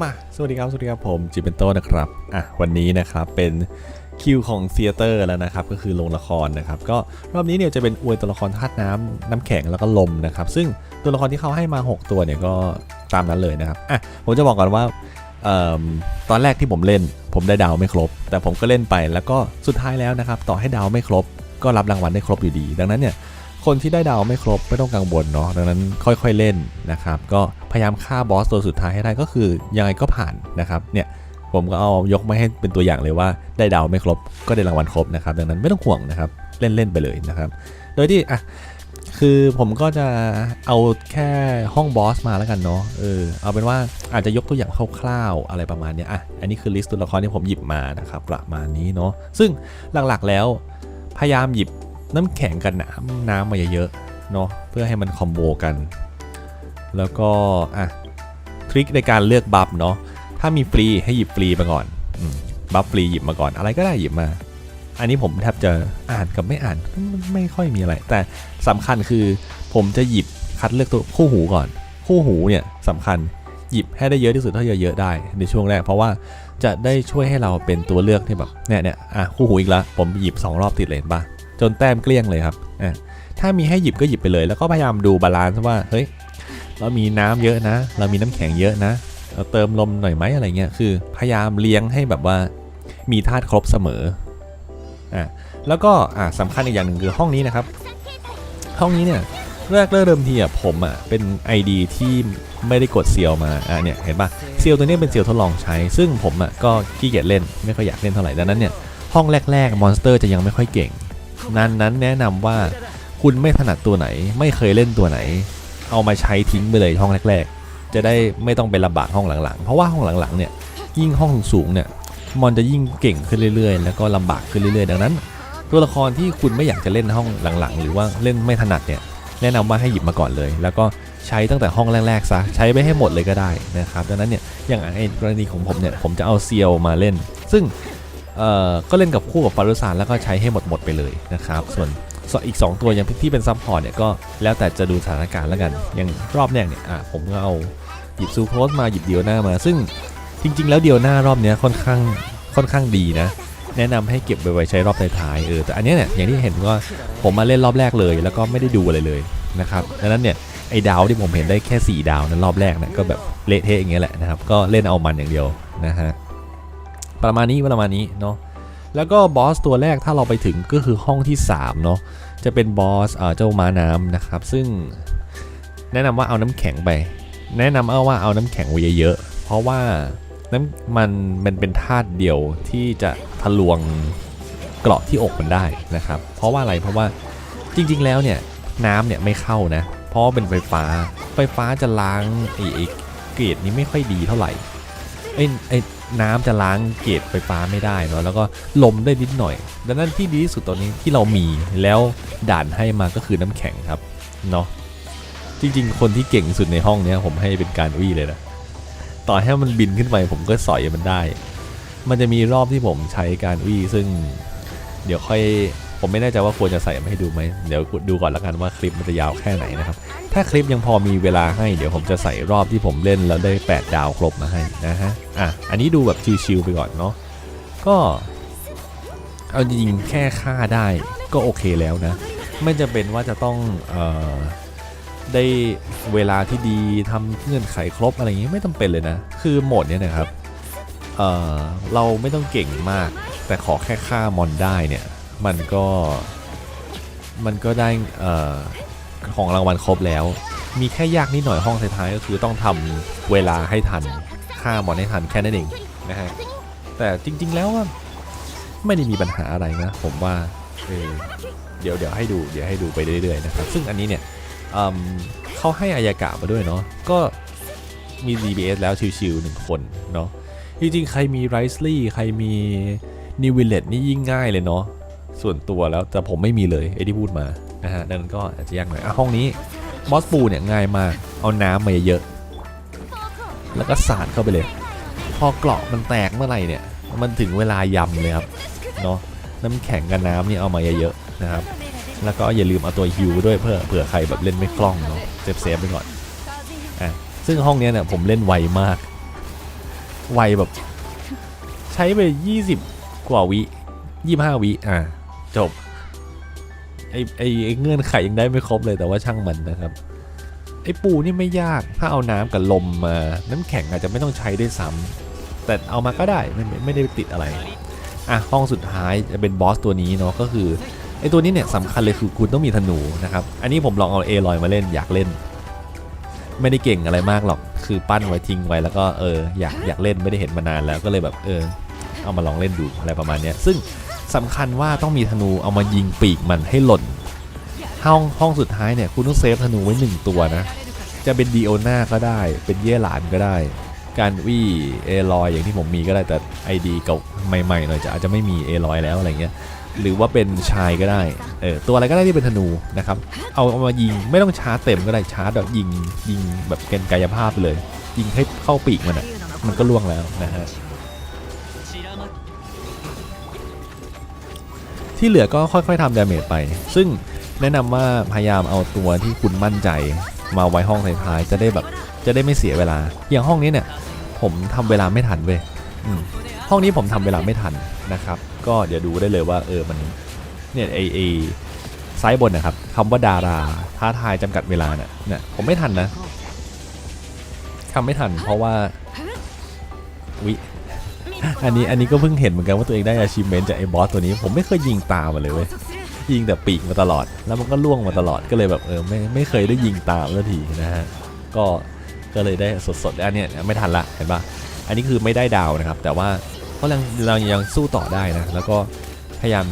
มา สวัสดีครับ สวัสดีครับผมจิเป็นโต้นะครับ อะ วันนี้นะครับ เป็นคิวของเซียเตอร์แล้วนะครับ ก็คือโรงละครนะครับ ก็รอบนี้เนี่ยจะเป็นอวยตัวละครธาตุน้ำน้ำแข็งแล้วก็ลมนะครับ ซึ่งตัวละครที่เขาให้มา 6 ตัวเนี่ยก็ตามนั้นเลยนะครับ อะ ผมจะบอกก่อนว่าเอิ่มตอนแรกที่ผมเล่น ผมได้ดาวไม่ครบ แต่ผมก็เล่นไปแล้วก็สุดท้ายแล้วนะครับ ต่อให้ดาวไม่ครบ ก็รับรางวัลได้ครบอยู่ดี ดังนั้นเนี่ย คนที่ได้ดาวไม่ครบไม่ต้องกังวลเนาะดังนั้นค่อยๆเล่นนะครับ ก็พยายามฆ่าบอสตัวสุดท้ายให้ได้ก็คือยังไงก็ผ่านนะครับเนี่ยผมก็เอายกมาให้เป็นตัวอย่างเลยว่าได้ดาวไม่ครบก็ได้รางวัลครบนะครับ ดังนั้นไม่ต้องห่วงนะครับเล่นๆไปเลยนะครับ โดยที่อะคือผมก็จะเอาแค่ห้องบอสมาแล้วกันเนาะเออเอาเป็นว่าอาจจะยกตัวอย่างคร่าวๆอะไรประมาณเนี้ยอะอันนี้คือลิสต์ตัวละครที่ผมหยิบมานะครับประมาณนี้เนาะซึ่งหลักๆแล้วพยายามหยิบ น้ำแข็งกับน้ำน้ำมาเยอะๆเนาะเพื่อให้มันคอมโบกัน แล้วก็อะทริคในการเลือกบัฟเนาะถ้ามีฟรีให้หยิบฟรีมาก่อนอบัฟฟรีหยิบมาก่อนอะไรก็ได้หยิบมา อันนี้ผมแทบจะอ่านกับไม่อ่านไม่ค่อยมีอะไร แต่สำคัญคือผมจะหยิบคัดเลือกตัวคู่หูก่อน คู่หูเนี่ยสำคัญหยิบให้ได้เยอะที่สุดเท่าเยอะๆได้ในช่วงแรกเพราะว่าจะได้ช่วยให้เราเป็นตัวเลือกที่แบบเนี่ยเนี่ยอะคู่หูอีกแล้วผมหยิบสองรอบติดเลยเห็นปะ จนแต้มเกลี้ยงเลยครับอะถ้ามีให้หยิบก็หยิบไปเลย แล้วก็พยายามดูบาลานซ์ว่าเฮ้ยเรามีน้ำเยอะนะ เรามีน้ำแข็งเยอะนะเราเติมลมหน่อยไหมอะไรเงี้ยคือพยายามเลี้ยงให้แบบว่ามีธาตุครบเสมออะแล้วก็อะสำคัญอีกอย่างหนึ่งคือห้องนี้นะครับ ห้องนี้เนี่ยแรกเริ่มทีอะผมอะเป็น ID ที่ไม่ได้กดเซียวมาอะเนี่ยเห็นปะเซียวตัวนี้เป็นเซียวทดลองใช้ ซึ่งผมอะก็ขี้เกียจเล่นไม่ค่อยอยากเล่นเท่าไหร่ดังนั้นเนี่ยห้องแรกๆมอนสเตอร์จะยังไม่ค่อยเก่ง นั้นนั้นแนะนำว่าคุณไม่ถนัดตัวไหน ไม่เคยเล่นตัวไหน เอามาใช้ทิ้งไปเลยห้องแรก ๆ จะได้ไม่ต้องไปลำบากห้องหลังๆ เพราะว่าห้องหลังๆเนี่ยยิ่งห้องสูงเนี่ยมอนจะยิ่งเก่งขึ้นเรื่อยๆ แล้วก็ลำบากขึ้นเรื่อยๆ ดังนั้น ตัวละครที่คุณไม่อยากจะเล่นห้องหลังๆ หรือว่าเล่นไม่ถนัดเนี่ยแนะนำว่าให้หยิบมาก่อนเลย แล้วก็ใช้ตั้งแต่ห้องแรกๆซะใช้ไปให้หมดเลยก็ได้นะครับดังนั้นเนี่ยอย่างไอ้กรณีของผมเนี่ยผมจะเอาเซียวมาเล่น ซึ่ง เอ่อก็เล่นกับคู่กับฟารุสานแล้วก็ใช้ให้หมดหมดไปเลยนะครับส่วนอีก 2 ตัวอย่างที่เป็นซัพพอร์ตเนี่ยก็แล้วแต่จะดูสถานการณ์แล้วกันอย่างรอบแรกเนี่ยอะผมก็เอาหยิบซูโพสมาหยิบเดียวหน้ามา ซึ่งจริง ๆ แล้วเดียวหน้ารอบเนี้ยค่อนข้างค่อนข้างดีนะ แนะนำให้เก็บไปไว้ใช้รอบท้ายๆเออแต่อันนี้เนี่ยอย่างที่เห็นว่าผมมาเล่นรอบแรกเลย แล้วก็ไม่ได้ดูอะไรเลยนะครับดังนั้นเนี่ยไอ้ดาวที่ผมเห็นได้แค่ 4 ดาวนั้นรอบแรกเนี่ยก็แบบเละเทะอย่างเงี้ยแหละนะครับก็เล่นเอามันอย่างเดียวนะฮะ ประมาณนี้ประมาณนี้เนาะแล้วก็บอสตัวแรกถ้าเราไปถึงก็คือห้องที่3เนาะจะเป็นบอสเอ่อเจ้าม้าน้ำนะครับ ซึ่งแนะนำว่าเอาน้ำแข็งไป แนะนำเอาว่าเอาน้ำแข็งไว้เยอะๆเพราะว่าน้ำมันมันเป็นธาตุเดียวที่จะทะลวงเกราะที่อกมันได้นะครับ เพราะว่าอะไรเพราะว่าจริงๆแล้วเนี่ยน้ำเนี่ยไม่เข้านะ เพราะเป็นไฟฟ้าไฟฟ้าจะล้างไอ้ไอ้เกรดนี้ไม่ค่อยดีเท่าไหร่ไอ้ไอ้ น้ำจะล้างเกจไฟฟ้าไม่ได้เนาะแล้วก็ลมได้นิดหน่อย ดังนั้นที่ดีที่สุดตอนนี้ที่เรามีแล้วด่านให้มาก็คือน้ำแข็งครับเนาะจริงๆ คนที่เก่งสุดในห้องเนี้ยผมให้เป็นการวี่เลยนะต่อให้มันบินขึ้นไปผมก็สอยมันได้ มันจะมีรอบที่ผมใช้การวี่ซึ่งเดี๋ยวค่อย ผมไม่แน่ใจว่าควรจะใส่มาให้ดูไหมเดี๋ยวดูก่อนล้วกันว่าคลิปมันจะยาวแค่ไหนนะครับ ถ้าคลิปยังพอมีเวลาให้เดี๋ยวผมจะใส่รอบที่ผมเล่นแล้วได้ 8 ดาวครบมาให้นะฮะอะอันนี้ดูแบบชิลๆไปก่อนเนาะก็เอาจริงๆแค่ฆ่าได้ก็โอเคแล้วนะ ไม่จำเป็นว่าจะต้องเอ่อได้เวลาที่ดีทำเงื่อนไขครบอะไรอย่างงี้ไม่จำเป็นเลยนะ คือโหมดเนี้ยนะครับเอ่อเราไม่ต้องเก่งมาก แต่ขอแค่ฆ่ามอนได้เนี่ย มันก็มันก็ได้เอ่อของรางวัลครบแล้ว มีแค่ยากนิดหน่อยห้องท้ายๆก็คือต้องทำเวลาให้ทันฆ่ามอนให้ทันแค่นั้นเองนะฮะแต่จริง ๆแล้วไม่ได้มีปัญหาอะไรนะผมว่าเออเดี๋ยวเดี๋ยวให้ดูเดี๋ยวให้ดูไปเรื่อยๆนะครับซึ่งอันนี้เนี่ยเขาให้อายากะมาด้วยเนาะก็มี DBS แล้วชิวๆหนึ่งคนเนาะจริงๆใครมีไรซ์ลี่ใครมีนิววิลเลตนี่ยิ่งง่ายเลยเนาะ ส่วนตัวแล้วแต่ผมไม่มีเลยไอ้ที่พูดมานะฮะดังนั้นก็อาจจะยากหน่อยอะห้องนี้บอสปูเนี่ยง่ายมากเอาน้ำมาเยอะๆแล้วก็สาดเข้าไปเลย พอเกราะมันแตกเมื่อไหร่เนี่ยมันถึงเวลายำเลยครับเนาะน้ำแข็งกับน้ำนี่เอามาเยอะๆนะครับแล้วก็อย่าลืมเอาตัวฮิวด้วยเพื่อเผื่อใครแบบเล่นไม่คล่องเนาะเซฟเซฟๆไปก่อนอะซึ่งห้องนี้เนี่ยผมเล่นไวมากไวแบบ ใช้ไป 20 กว่าวิ 25 วิอะ จบไอไอเงื่อนไขยังได้ไม่ครบเลยแต่ว่าช่างมันนะครับไอปูนี่ไม่ยากถ้าเอาน้ำกับลมมา น้ำแข็งอาจจะไม่ต้องใช้ได้วยซ้ำแต่เอามาก็ได้ไม่ไม่ไม่ได้ติดอะไรอะห้องสุดท้ายจะเป็นบอสตัวนี้เนาะก็คือไอตัวนี้เนี่ยสำคัญเลยคือคุณต้องมีธนูนะครับอันนี้ผมลองเอาเอลอยมาเล่นอยากเล่น ไม่ได้เก่งอะไรมากหรอกคือปั้นไว้ทิ้งไว้แล้วก็เอออยากอยากเล่นไม่ได้เห็นมานานแล้วก็เลยแบบเออเอามาลองเล่นดูอะไรประมาณนี้ซึ่ง สำคัญว่าต้องมีธนูเอามายิงปีกมันให้หล่น ห้องห้องสุดท้ายเนี่ยคุณต้องเซฟธนูไว้หนึ่งตัวนะ จะเป็นดีโอนาก็ได้ เป็นเย่หลานก็ได้ การวี่เอลอยอย่างที่ผมมีก็ได้แต่ไอดีเก่าใหม่ๆหน่อยจะอาจจะไม่มีเอลอยแล้วอะไรเงี้ยหรือว่าเป็นชายก็ได้ เออตัวอะไรก็ได้ที่เป็นธนูนะครับ เอาเอามายิงไม่ต้องชาร์จเต็มก็ได้ชาร์จแบบยิงยิงแบบเกณฑ์กายภาพเลย ยิงให้เข้าปีกมันอะมันก็ล่วงแล้วนะฮะ ที่เหลือก็ค่อยๆทำดาเมจไป ซึ่งแนะนำว่าพยายามเอาตัวที่คุณมั่นใจ มาไว้ห้องท้ายๆจะได้แบบจะได้ไม่เสียเวลา อย่างห้องนี้เนี่ย ผมทำเวลาไม่ทันเว้ยห้องนี้ผมทำเวลาไม่ทันนะครับ ก็เดี๋ยวดูได้เลยว่าเออมันเนี่ยไอไอซ้ายบนนะครับคำว่าดาราท้าทายจำกัดเวลาเนี่ยเนี่ยผมไม่ทันนะทำไม่ทันเพราะว่าวิ อันนี้อันนี้ก็เพิ่งเห็นเหมือนกันว่าตัวเองได้ achievement จากไอ้บอสตัวนี้ผมไม่เคยยิงตามมาเลยเว้ยยิงแต่ปีกมาตลอด แล้วมันก็ล่วงมาตลอดก็เลยแบบเออไม่ไม่เคยได้ยิงตามสักทีนะฮะก็ก็เลยได้สดๆอันเนี้ยไม่ทันละเห็นปะอันนี้คือไม่ได้ดาวนะครับ แต่ว่าก็ยังเรายังสู้ต่อได้นะ แล้วก็พยายาม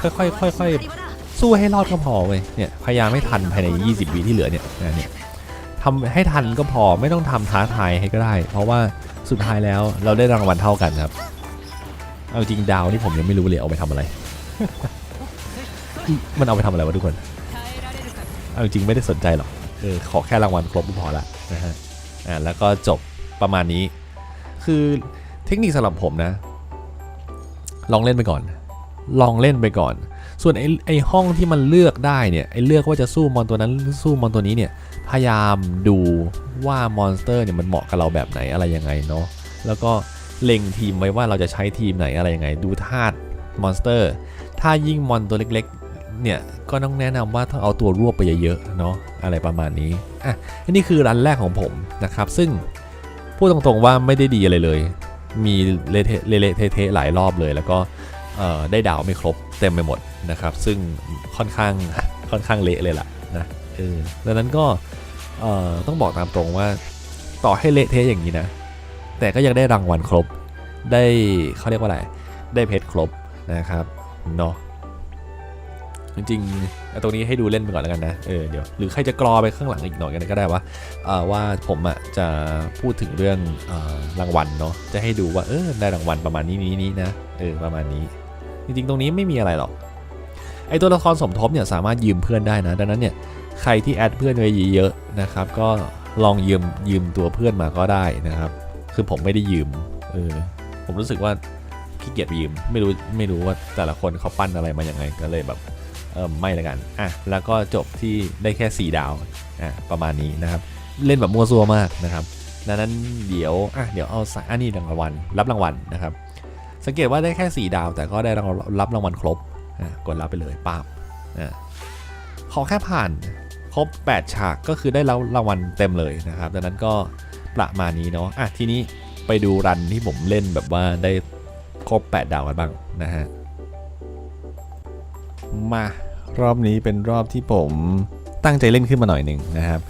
ค่อยๆค่อยๆสู้ให้รอดก็พอเว้ยเนี่ยพยายามไม่ทันภายใน 20วิที่เหลือเนี่ยนะเนี่ยทำให้ทันก็พอไม่ต้องทำท้าทายให้ก็ได้ เพราะว่า สุดท้ายแล้วเราได้รางวัลเท่ากันครับ เอาจริงดาวนี่ผมยังไม่รู้เลยเอาไปทำอะไร มันเอาไปทำอะไรวะทุกคน เอาจริงไม่ได้สนใจหรอก เออขอแค่รางวัลครบก็พอละนะฮะ อ่าแล้วก็จบประมาณนี้ คือเทคนิคสำหรับผมนะ ลองเล่นไปก่อน ลองเล่นไปก่อน ส่วนไอ้ไอ้ห้องที่มันเลือกได้เนี่ยไอ้เลือกว่าจะสู้มอนตัวนั้นหรือสู้มอนตัวนี้เนี่ยพยายามดูว่ามอนสเตอร์เนี่ยมันเหมาะกับเราแบบไหนอะไรยังไงเนาะแล้วก็เล็งทีมไว้ว่าเราจะใช้ทีมไหนอะไรยังไง ดูธาตุมอนสเตอร์ถ้ายิ่งมอนตัวเล็กๆเนี่ยก็ต้องแนะนำว่าต้องเอาตัวรวบไปเยอะๆเนาะอะไรประมาณนี้อะอันนี้คือรันแรกของผมนะครับ ซึ่งพูดตรงๆว่าไม่ได้ดีอะไรเลย มีเละเทะหลายรอบเลย แล้วก็ได้ดาวไม่ครบเต็มไปหมด นะครับ ซึ่งค่อนข้างค่อนข้างเละเลยล่ะนะเออดังนั้นก็เอ่อต้องบอกตามตรงว่าต่อให้เละเทะอย่างนี้นะ แต่ก็ยังได้รางวัลครบได้เขาเรียกว่าอะไร ได้เพชรครบนะครับเนาะจริงๆตรงนี้ให้ดูเล่นไปก่อนแล้วกันนะ เออ เดี๋ยว หรือใครจะกรอไปข้างหลังอีกหน่อยกันก็ได้ว่าว่าผมอะจะพูดถึงเรื่องออรางวัลเนาะ จะให้ดูว่า เออ ได้รางวัลประมาณนี้นี้นี้นะ เออ ประมาณนี้ จริงๆ ตรงนี้ไม่มีอะไรหรอก ไอตัวละครสมทบเนี่ยสามารถยืมเพื่อนได้นะ ดังนั้นเนี่ยใครที่แอดเพื่อนไว้เยอะๆนะครับ ก็ลองยืมยืมตัวเพื่อนมาก็ได้นะครับ คือผมไม่ได้ยืมเออผมรู้สึกว่าขี้เกียจยืมไม่รู้ไม่รู้ว่าแต่ละคนเขาปั้นอะไรมาอย่างไงก็เลยแบบเออไม่ละกันอะแล้วก็จบที่ได้แค่ 4 ดาวอะประมาณนี้นะครับ เล่นแบบมั่วซั่วมากนะครับดังนั้นเดี๋ยวอะเดี๋ยวเอาสายอันนี้รางวัลรับรางวัลนะครับ สังเกตว่าได้แค่ 4 ดาว แต่ก็ได้รับรางวัลครบ กดรับไปเลยป้าบขอแค่ผ่านครบ 8 ฉากก็คือได้รับรางวัลเต็มเลยนะครับ ดังนั้นก็ประมาณนี้เนาะอะทีนี้ไปดูรันที่ผมเล่นแบบว่าได้ครบ 8 ดาวกันบ้างนะฮะ มารอบนี้เป็นรอบที่ผมตั้งใจเล่นขึ้นมาหน่อยหนึ่งนะครับ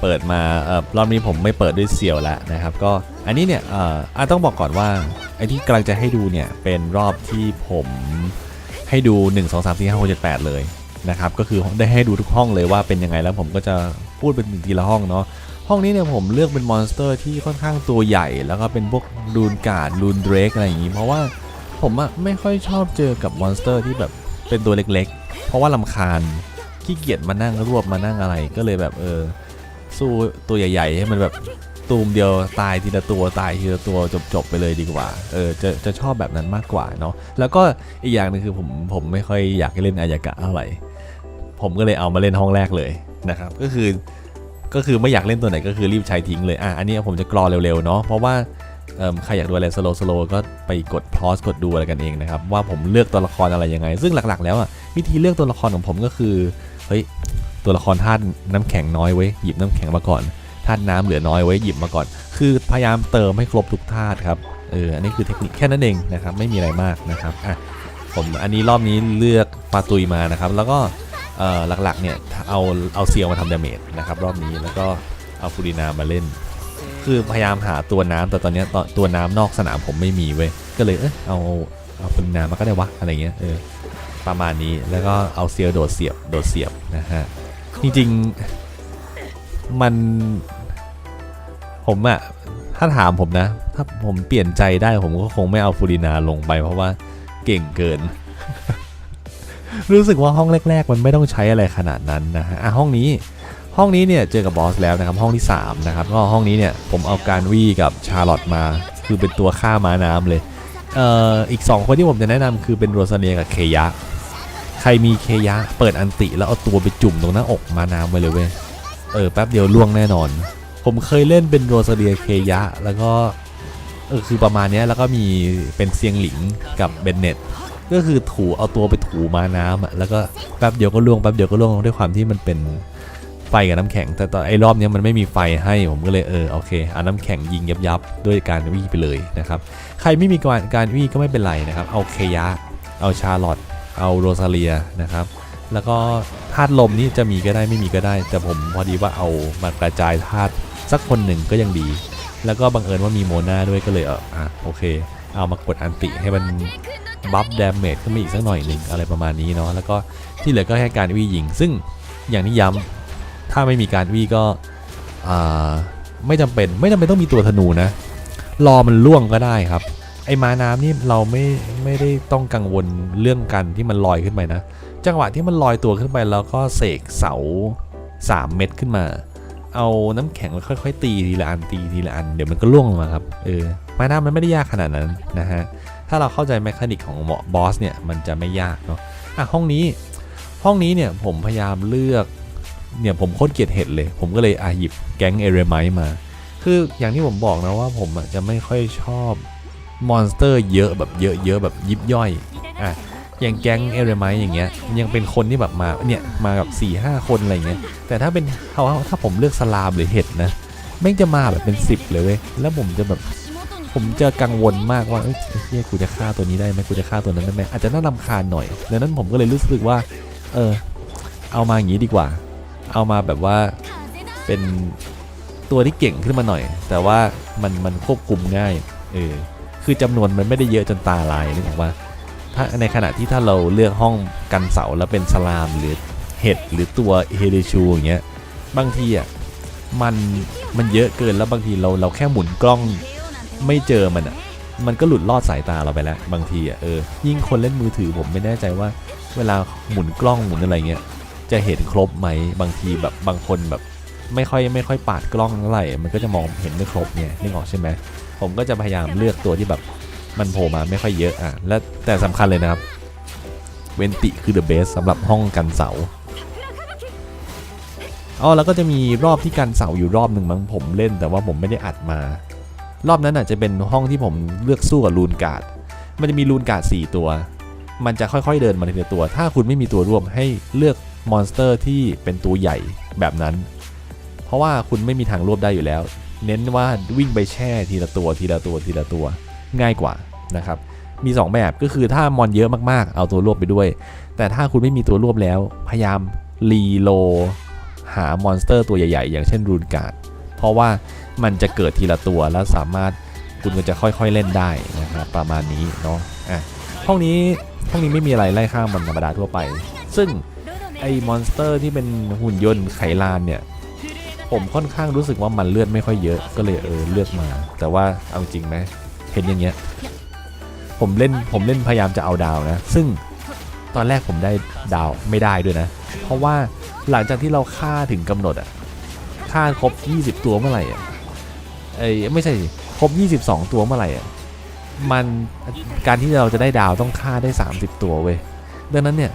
เปิดมาเออรอบนี้ผมไม่เปิดด้วยเซียวแล้วนะครับ ก็อันนี้เนี่ยเอ่ออต้องบอกก่อนว่าไอ้ที่กำลังจะให้ดูเนี่ยเป็นรอบที่ผม ให้ดู 1 2 3 4 5 6 7 8 เลยนะครับก็คือได้ให้ดูทุกห้องเลยว่าเป็นยังไงแล้วผมก็จะพูดเป็นทีละห้องเนาะห้องนี้เนี่ยผมเลือกเป็นมอนสเตอร์ที่ค่อนข้างตัวใหญ่ แล้วก็เป็นพวกรูนการ์ดรูนเดรกอะไรอย่างนี้ เพราะว่าผมอะไม่ค่อยชอบเจอกับมอนสเตอร์ที่แบบเป็นตัวเล็กๆ เพราะว่าลำคาญขี้เกียจมานั่งรวบมานั่งอะไร ก็เลยแบบเออสู้ตัวใหญ่ ๆ ให้มันแบบ ตูมเดียวตายทีละตัวตายทีละตัวจบๆไปเลยดีกว่า เออจะจะชอบแบบนั้นมากกว่าเนาะ แล้วก็อีกอย่างหนึงคือผมผมไม่ค่อยอยากเล่นอายากะเท่าไหร่ ผมก็เลยเอามาเล่นห้องแรกเลยนะครับ ก็คือก็คือไม่อยากเล่นตัวไหนก็คือรีบใช้ทิ้งเลย อะ อันนี้ผมจะกรอเร็วๆเนาะ เพราะว่าเอิ่มใครอยากดูอะไรสโลสโลก็ไปกดพอสกดดูอะไรกันเองนะครับ ว่าผมเลือกตัวละครอะไรยังไง ซึ่งหลักๆ แล้วอะวิธีเลือกตัวละครของผมก็คือ เฮ้ย ตัวละครธาตุน้ำแข็งน้อยไว้ย หยิบน้ำแข็งมาก่อน ธาตุน้ำเหลือน้อยไว้หยิบมาก่อน คือพยายามเติมให้ครบทุกธาตุครับเอออันนี้คือเทคนิคแค่นั้นเองนะครับไม่มีอะไรมากนะครับอะผมอันนี้รอบนี้เลือกฟาตุยมานะครับ แล้วก็เอ่อหลักๆเนี่ยเอาเอาเซียวมาทำดาเมจนะครับรอบนี้แล้วก็เอาฟูรินามาเล่น คือพยายามหาตัวน้ำแต่ตอนนี้ต,ตัวน้ำนอกสนามผมไม่มีเว้ยก็เลยเออเอาเอาฟูรินามาก็ได้วะอะไรเงี้ยเออประมาณนี้แล้วก็เอาเซียวโดดเสียบโดดเสียบนะฮะจริงๆ มันผมอะถ้าถามผมนะ ถ้าผมเปลี่ยนใจได้ผมก็คงไม่เอาฟูรินาลงไป เพราะว่าเก่งเกิน รู้สึกว่าห้องแรก ๆ มันไม่ต้องใช้อะไรขนาดนั้นนะฮะอะห้องนี้ห้องนี้เนี่ยเจอกับบอสแล้วนะครับห้องที่3นะครับก็ห้องนี้เนี่ยผมเอาการวี่กับชาร์ลอตมา คือเป็นตัวฆ่าม้าน้ำเลยเอ่ออีก 2 คนที่ผมจะแนะนำคือเป็นโรซาเนียกับเคยะใครมีเคยะเปิดอันติแล้วเอาตัวไปจุ่มตรงหน้าอกม้าน้ำไว้เลยเว้ย เออแป๊บเดียวล่วงแน่นอน ผมเคยเล่นเป็นโรซาเนียเคยะ แล้วก็เออคือประมาณนี้แล้วก็มีเป็นเซียงหลิงกับเบนเน็ตก็คือถูเอาตัวไปถูมาน้ำอะแล้วก็แป๊บเดียวก็ล่วงแป๊บเดียวก็ล่วงด้วยความที่มันเป็นไฟกับน้ำแข็ง แต่ตอนไอ้รอบนี้มันไม่มีไฟให้ผมก็เลยเออโอเคเอาน้ำแข็งยิงยับยับด้วยการวี่งไปเลยนะครับใครไม่มีการการวี่งก็ไม่เป็นไรนะครับเอาเคยะ เอาชาร์ลอตเอาโรซาเลียนะครับ แล้วก็ธาตุลมนี่จะมีก็ได้ไม่มีก็ได้ แต่ผมพอดีว่าเอามากระจายธาตุสักคนหนึ่งก็ยังดี แล้วก็บังเอิญว่ามีโมนาด้วยก็เลยเอออะโอเค เอามากดอันติให้มันบัฟดาเมจขึ้นมาอีกสักหน่อยหนึ่งอะไรประมาณนี้เนาะแล้วก็ที่เหลือก็แค่การวี่ยิง ซึ่งอย่างที่ย้ำถ้าไม่มีการวี่ก็อ่าไม่จำเป็นไม่จำเป็นต้องมีตัวธนูนะ รอมันล่วงก็ได้ครับ ไอ้มาน้ำนี่เราไม่ไม่ได้ต้องกังวลเรื่องกันที่มันลอยขึ้นไปนะ จังหวะที่มันลอยตัวขึ้นไปแล้วก็เสกเสา 3 เม็ดขึ้นมา เอาน้ำแข็งแล้วค่อยๆ ตีทีละอันตีทีละอันเดี๋ยวมันก็ล่วงลงมาครับเออไม้าน้ำมันไม่ได้ยากขนาดนั้นนะฮะถ้าเราเข้าใจแมคานิกของบอสเนี่ยมันจะไม่ยากเนาะอะห้องนี้ห้องนี้เนี่ยผมพยายามเลือกเนี่ยผมโคตรเกลียดเห็ดเลย ผมก็เลยอะหยิบแก๊งเอเรไมมา คืออย่างที่ผมบอกนะว่าผมจะไม่ค่อยชอบมอนสเตอร์เยอะแบบเยอะๆแบบยิบย่อยอะ อย่างแก๊งเอเรมต์อย่างเงี้ยยังเป็นคนที่แบบมาเนี่ยมากับ4ี่ห้าคนอะไรเงี้ยแต่ถ้าเป็นเขาถ้าผมเลือกสลามหรือเห็ดนะแม่งจะมาแบบเป็น 10 เลยเว้ยแล้วผมจะแบบผมจะกังวลมากว่าเอ้ยเฮียกูจะฆ่าตัวนี้ได้ไหมกูจะฆ่าตัวนั้นได้ไหมอาจจะน่ารำคาญหน่อยดังนั้นผมก็เลยรู้สึกว่า เออ เอามาอย่างนี้ดีกว่า เอามาแบบว่าเป็นตัวที่เก่งขึ้นมาหน่อย แต่ว่ามันมันควบคุมง่ายเออคือจำนวนมันไม่ได้เยอะจนตาลายนึกออกว่า ถ้าในขณะที่ถ้าเราเลือกห้องกันเสาแล้วเป็นสลามหรือเห็ดหรือตัวเฮเดชูอย่างเงี้ยบางทีอะมันมันเยอะเกินแล้วบางทีเราเราแค่หมุนกล้องไม่เจอมันอะมันก็หลุดลอดสายตาเราไปแล้ว บางทีอะเออยิ่งคนเล่นมือถือผมไม่แน่ใจว่า เวลาหมุนกล้องหมุนอะไรเงี้ยจะเห็นครบไหมบางทีแบบบางคนแบบไม่ค่อยไม่ค่อยปาดกล้องเท่าไหร่มันก็จะมองเห็นไม่ครบเนี่ยนึกออกใช่ไหมผมก็จะพยายามเลือกตัวที่แบบ มันโผล่มาไม่ค่อยเยอะอะและแต่สำคัญเลยนะครับ เวนติคือ the best สำหรับห้องกันเสาอ๋อแล้วก็จะมีรอบที่กันเสาอยู่รอบหนึ่งมั้งผมเล่นแต่ว่าผมไม่ได้อัดมา รอบนั้นอาจจะเป็นห้องที่ผมเลือกสู้กับลูนการ์ดมันจะมีลูนการ์ด4ตัว มันจะค่อยๆเดินมาทีละตัว ถ้าคุณไม่มีตัวร่วมให้เลือกมอนสเตอร์ที่เป็นตัวใหญ่แบบนั้น เพราะว่าคุณไม่มีทางรวบได้อยู่แล้ว เน้นว่าวิ่งไปแช่ทีละตัวทีละตัวทีละตัว ง่ายกว่านะครับ มี 2 แบบก็คือถ้ามอนเยอะมากๆ เอาตัวรวบไปด้วย แต่ถ้าคุณไม่มีตัวรวบแล้ว พยายามรีโลหามอนสเตอร์ตัวใหญ่ๆ อย่างเช่นรูนการ์ดเพราะว่ามันจะเกิดทีละตัวแล้วสามารถคุณก็จะค่อยๆเล่นได้นะครับประมาณนี้เนาะอะห้องนี้ห้องนี้ไม่มีอะไรไล่ข้ามมันธรรมดาทั่วไป ซึ่งไอ้มอนสเตอร์ที่เป็นหุ่นยนต์ไขลานเนี่ย ผมค่อนข้างรู้สึกว่ามันเลือดไม่ค่อยเยอะก็เลยเออเลือกมา แต่ว่าเอาจริงไหม เห็นอย่างเงี้ยผมเล่นผมเล่นพยายามจะเอาดาวนะ ซึ่งตอนแรกผมได้ดาวไม่ได้ด้วยนะ เพราะว่าหลังจากที่เราฆ่าถึงกำหนดอะฆ่าครบ 20 ตัวเมื่อไหร่อะเอ้ยไม่ใช่สิครบ 22 ตัวเมื่อไหร่อะมันการที่เราจะได้ดาวต้องฆ่าได้ 30 ตัวเว้ยดังนั้นเนี่ย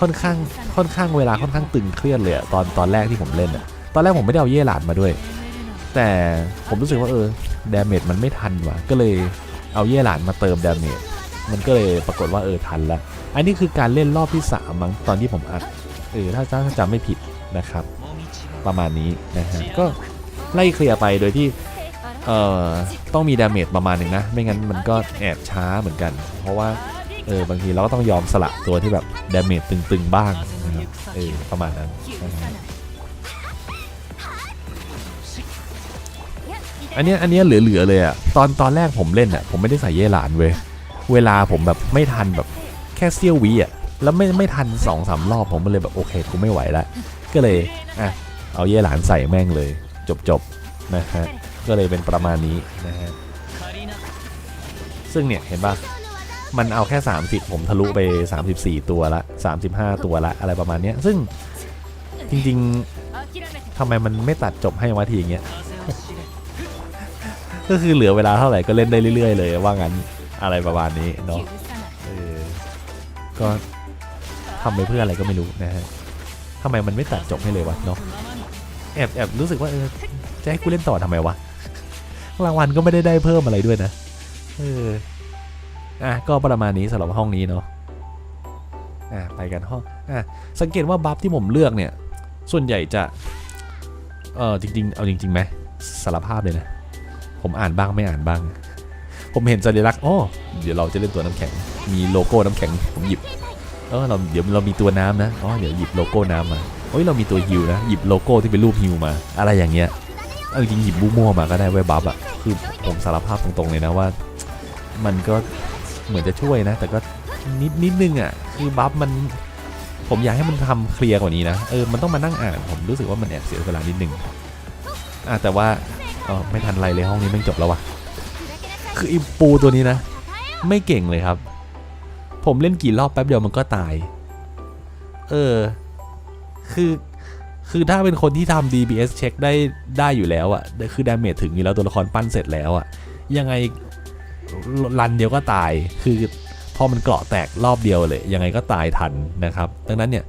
ค่อนข้างค่อนข้างเวลาค่อนข้างตึงเครียดเลยอะตอนตอนแรกที่ผมเล่นอะตอนแรกผมไม่ได้เอาเย่หลาดมาด้วย แต่ผมรู้สึกว่าเออ ดาเมจมันไม่ทันว่ะก็เลยเอาเย่หลานมาเติมดาเมจมันก็เลยปรากฏว่าเออทันละอันนี้คือการเล่นรอบที่สามมั้งตอนที่ผมอัดเออถ้าถ้าจำไม่ผิดนะครับ ประมาณนี้นะฮะก็ไล่เคลียร์ไปโดยที่เอ่อต้องมีดาเมจประมาณหนึ่งนะ ไม่งั้นมันก็แอบช้าเหมือนกัน เพราะว่าเออบางทีเราก็ต้องยอมสละตัวที่แบบดาเมจตึงๆบ้างนะครับเออประมาณนั้นนะ อันเนี้ยอันเนี้ยเหลือๆเลยอะตอนตอนแรกผมเล่นอะผมไม่ได้ใส่เย่หลานเว้ยเวลาผมแบบไม่ทันแบบแค่เซี่ยววิอะแล้วไม่ไม่ทันสองสามรอบผมก็เลยแบบโอเคกูไม่ไหวละก็เลยอะเอาเย่หลานใส่แม่งเลย จบจบนะฮะก็เลยเป็นประมาณนี้นะฮะซึ่งเนี่ยเห็นปะมันเอาแค่ 30 ผมทะลุไป 34 ตัวละ 35 ตัวละอะไรประมาณเนี้ยซึ่งจริงๆทำไมมันไม่ตัดจบให้วะทีอย่างเงี้ย ก็คือเหลือเวลาเท่าไหร่ก็เล่นได้เรื่อย ๆ เลยว่างั้นอะไรประมาณนี้เนาะเออก็ทำไปเพื่ออะไรก็ไม่รู้นะฮะทำไมมันไม่ตัดจบให้เลยวะเนาะแอบแอบรู้สึกว่าเออจะให้กูเล่นต่อทำไมวะรางวัลก็ไม่ได้ได้เพิ่มอะไรด้วยนะเอออะก็ประมาณนี้สำหรับห้องนี้เนาะอะไปกันห้องอะสังเกตว่าบัฟที่ผมเลือกเนี่ย ส่วนใหญ่จะเออจริง ๆ เอาจริงๆไหมสารภาพเลยนะ ผมอ่านบ้างไม่อ่านบ้าง ผมเห็นสัญลักษณ์อ๋อเดี๋ยวเราจะเล่นตัวน้ำแข็ง มีโลโก้น้ำแข็ง ผมหยิบเออเราเดี๋ยวเรามีตัวน้ำนะอ๋อเดี๋ยวหยิบโลโก้น้ำมาเฮ้ยเรามีตัวฮิวนะหยิบโลโก้ที่เป็นรูปฮิวมา อะไรอย่างเงี้ยเอาจริงหยิบบูมั่วมาก็ได้ไว้ยบัฟอะคือผมสารภาพตรงๆเลยนะว่า มันก็เหมือนจะช่วยนะ แต่ก็นิดนิดนึงอะคือบัฟมันผมอยากให้มันทำเคลียร์กว่านี้นะ เออ มันต้องมานั่งอ่าน ผมรู้สึกว่ามันแอบเสียเวลานิดนึงอะแต่ว่า เออไม่ทันไรเลยห้องนี้แม่งจบแล้ววะคือไอีปูตัวนี้นะ ไม่เก่งเลยครับ ผมเล่นกี่รอบแป๊บเดียวมันก็ตาย เออ คือคือถ้าเป็นคนที่ทำ DBS เช็คได้ได้อยู่แล้วอะ่ะ คือดาเมจถึงอยู่แล้วตัวละครปั้นเสร็จแล้วอะ่ะ ยังไงรันเดียวก็ตาย คือพอมันเกราะแตกรอบเดียวเลย ยังไงก็ตายทันนะครับ ดังนั้นเนี่ย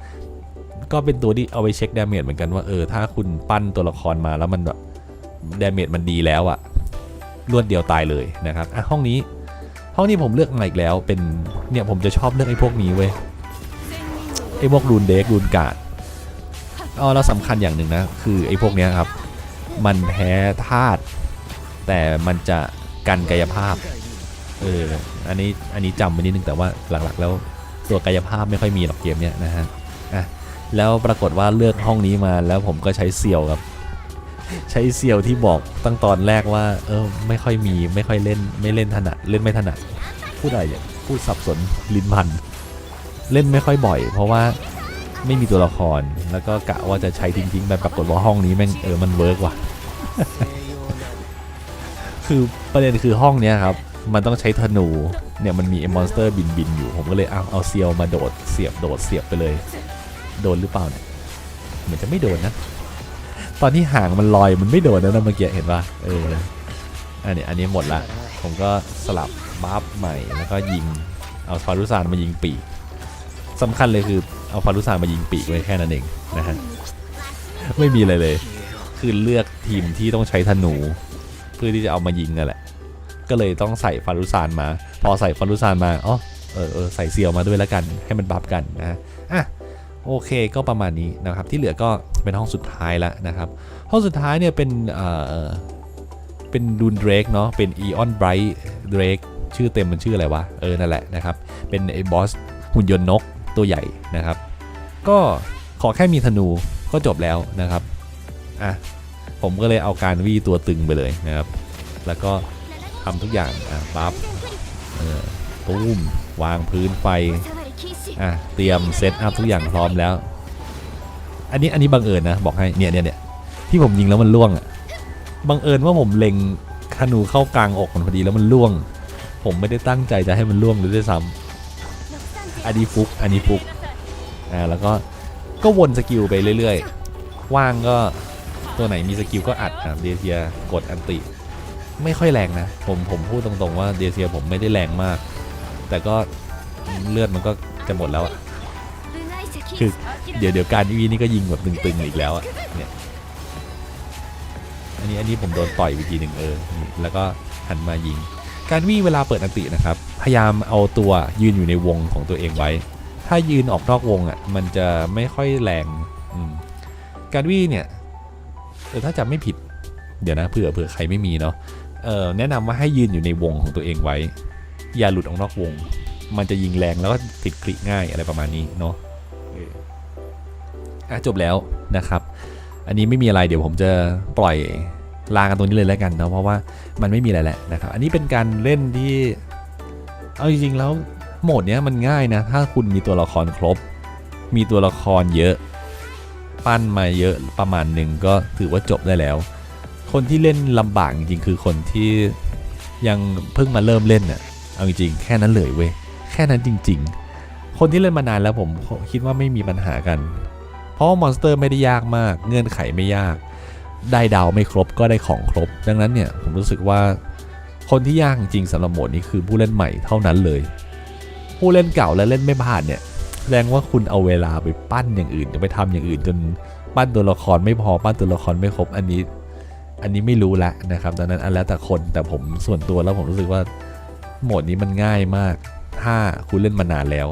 ก็เป็นตัวที่เอาไว้เช็คดาเมจเหมือนกันว่าเออถ้าคุณปั้นตัวละครมาแล้วมันแบบ ดาเมจมันดีแล้วอะรวดเดียวตายเลยนะครับอะห้องนี้ ห้องนี้ผมเลือกมาอีกแล้วเป็นเนี่ยผมจะชอบเลือกไอ้พวกนี้เว้ยไอ้พวกรูนเด็กรูนกาดอ๋อแล้วสำคัญอย่างหนึ่งนะ คือไอ้พวกเนี้ยครับ มันแพ้ธาตุแต่มันจะกันกายภาพเอออันนี้อันนี้จำไว้นิดนึงแต่ว่าหลักๆ แล้วตัวกายภาพไม่ค่อยมีหรอกเกมเนี้ยนะฮะอะแล้วปรากฏว่าเลือกห้องนี้มาแล้วผมก็ใช้เซียวครับ ใช้เซียวที่บอกตั้งตอนแรกว่าเออไม่ค่อยมีไม่ค่อยเล่นไม่เล่นถนัดเล่นไม่ถนัดพูดอะไรเนี่ยพูดสับสนลิ้นพันเล่นไม่ค่อยบ่อย เพราะว่าไม่มีตัวละครแล้วก็กะว่าจะใช้จริงๆแบบปรากฏว่าห้องนี้แม่งเออมันเวิร์กว่ะคือประเด็นคือห้องเนี้ยครับมันต้องใช้ธนูเนี่ยมันมีไอ้มอนสเตอร์บินบินอยู่ผมก็เลยเอาเอาเซียวมาโดดเสียบโดดเสียบไปเลย โดนหรือเปล่าเนี่ยเหมือนจะไม่โดนนะ ตอนที่ห่างมันลอยมันไม่โดนนะนะเมื่อกี้เห็นป่ะเอออันนี้อันนี้หมดละ ผมก็สลับบัฟใหม่แล้วก็ยิงเอาฟารุซานมายิงปีกสำคัญเลยคือเอาฟารุซานมายิงปีกไว้แค่นั้นเองนะฮะไม่มีอะไรเลย คือเลือกทีมที่ต้องใช้ธนู เพื่อที่จะเอามายิงนั่นแหละ ก็เลยต้องใส่ฟารุซานมา พอใส่ฟารุซานมาอ๋อเออเออใส่เซียวมาด้วยแล้วกันให้มันบัฟกันนะอะ โอเคก็ประมาณนี้นะครับ ที่เหลือก็เป็นห้องสุดท้ายแล้วนะครับ ห้องสุดท้ายเนี่ยเป็นเอ่อเป็นดูนเดรกเนาะเป็นอีออนไบรท์เดรกชื่อเต็มมันชื่ออะไรวะ เออ นั่นแหละนะครับ เป็นไอ้บอสหุ่นยนต์นกตัวใหญ่นะครับ ก็ขอแค่มีธนูก็จบแล้วนะครับ อะ ผมก็เลยเอาการวี่ตัวตึงไปเลยนะครับ แล้วก็ทำทุกอย่าง อะบัฟเออตุ้ม วางพื้นไฟ อะเตรียมเซตอัพทุกอย่างพร้อมแล้ว อันนี้อันนี้บังเอิญนะบอกให้เนี่ยเนี่ยเนี่ยที่ผมยิงแล้วมันล่วงอะ่ะบังเอิญว่าผมเล็งธนูเข้ากลางอกมันพอดีแล้วมันล่วง ผมไม่ได้ตั้งใจจะให้มันล่วงเลยด้วยซ้ำอันนี้ฟุกอันนี้ฟุกอ่าแล้วก็ก็วนสกิลไปเรื่อยๆ ว่างก็ตัวไหนมีสกิลก็อัดครับเดเซียกดอันติ ไม่ค่อยแรงนะผมผมพูดตรงๆว่าเดเซียผมไม่ได้แรงมาก แต่ก็เลือดมันก็ จะหมดแล้วอะคือเดี๋ยวเดี๋ยวการวีนี่ก็ยิงแบบตึงๆอีกแล้วอะเนี่ยอันนี้อันนี้ผมโดนต่อยวิธีหนึ่งเออนี่แล้วก็หันมายิง การวิ่งเวลาเปิดอันตินะครับ พยายามเอาตัวยืนอยู่ในวงของตัวเองไว้ ถ้ายืนออกนอกวงอะมันจะไม่ค่อยแรงอืมการวิ่งเนี่ยเออถ้าจำไม่ผิด เดี๋ยวนะเผื่อเผื่อใครไม่มีเนาะเออแนะนำว่าให้ยืนอยู่ในวงของตัวเองไว้ อย่าหลุดออกนอกวง มันจะยิงแรงแล้วก็ติดกริง่ายอะไรประมาณนี้เนาะอะจบแล้วนะครับ อันนี้ไม่มีอะไรเดี๋ยวผมจะปล่อยลากันตรงนี้เลยแล้วกันเนาะเพราะว่ามันไม่มีอะไรแหละนะครับ อันนี้เป็นการเล่นที่เอาจริงๆแล้วโหมดเนี้ยมันง่ายนะ ถ้าคุณมีตัวละครครบ มีตัวละครเยอะ ปั้นมาเยอะประมาณหนึ่งก็ถือว่าจบได้แล้ว คนที่เล่นลำบากจริงๆคือคนที่ยังเพิ่งมาเริ่มเล่นน่ะเอาจริงๆแค่นั้นเลยเว้ย แค่นั้นจริง ๆ คนที่เล่นมานานแล้วผมคิดว่าไม่มีปัญหากัน เพราะว่ามอนสเตอร์ไม่ได้ยากมาก เงื่อนไขไม่ยาก ได้ดาวไม่ครบก็ได้ของครบ ดังนั้นเนี่ยผมรู้สึกว่าคนที่ยากจริงสำหรับโหมดนี้คือผู้เล่นใหม่เท่านั้นเลย ผู้เล่นเก่าและเล่นไม่ผ่านเนี่ยแสดงว่าคุณเอาเวลาไปปั้นอย่างอื่นไปทำอย่างอื่น จนปั้นตัวละครไม่พอปั้นตัวละครไม่ครบอันนี้ อันนี้ไม่รู้ละนะครับดังนั้นอันแล้วแต่คนแต่ผมส่วนตัวแล้วผมรู้สึกว่าโหมดนี้มันง่ายมาก ถ้าคุณเล่นมานานแล้ว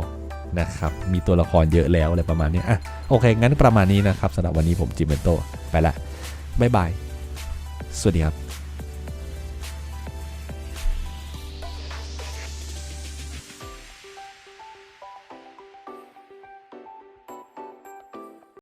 นะครับมีตัวละครเยอะแล้วอะไรประมาณนี้อะโอเค งั้นประมาณนี้นะครับสำหรับวันนี้ผมจิมเบนโตไปละบ๊ายบาย สวัสดีครับ